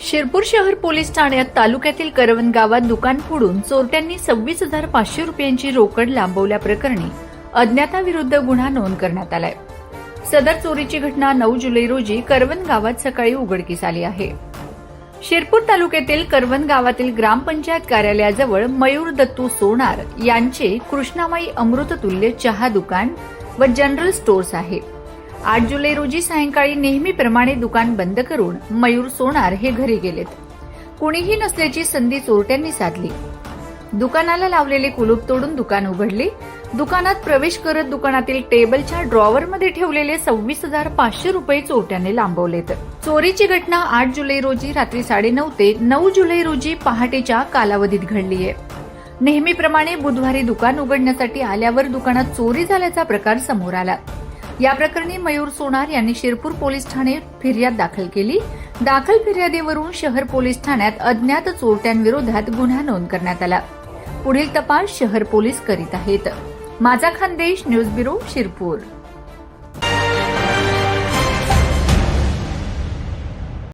शिरपूर शहर पोलीस ठाण्यात तालुक्यातील करवन गावात दुकान फोडून चोरट्यांनी सव्वीस हजार पाचशे रुपयांची रोकड लांबवल्याप्रकरणी अज्ञाताविरुद्ध गुन्हा नोंद करण्यात आलाय. सदर चोरीची घटना नऊ जुलै रोजी करवण गावात सकाळी उघडकीस आली आहे. शिरपूर तालुक्यातील करवन गावातील ग्रामपंचायत कार्यालयाजवळ मयूर दत्तू सोनार यांचे कृष्णामाई अमृततुल्य चहा दुकान व जनरल स्टोअर्स आहे. आठ जुलै रोजी सायंकाळी नेहमीप्रमाणे दुकान बंद करून मयूर सोनार हे घरी गेलेत. कुणीही नसल्याची संधी चोरट्यांनी साधली. दुकानाला लावलेले कुलूप तोडून दुकान उघडले. दुकानात प्रवेश करत दुकानातील टेबलच्या ड्रॉवरमध्ये ठेवलेले सव्वीस हजार पाचशे रुपये चोरट्याने लांबवलेत. चोरीची घटना आठ जुलै रोजी रात्री साडेनऊ ते नऊ जुलै रोजी पहाटेच्या कालावधीत घडली आहे नेहमीप्रमाणे बुधवारी दुकान उघडण्यासाठी आल्यावर दुकानात चोरी झाल्याचा प्रकार समोर आला. या प्रकरणी मयूर सोनार यांनी शिरपूर पोलीस ठाणे फिर्याद दाखल केली. दाखल फिर्यादीवरून शहर पोलीस ठाण्यात अज्ञात चोरट्यांविरोधात गुन्हा नोंद करण्यात आला. पुढील तपास शहर पोलीस करीत आहेत. माझा खानदेश न्यूज ब्युरो शिरपूर.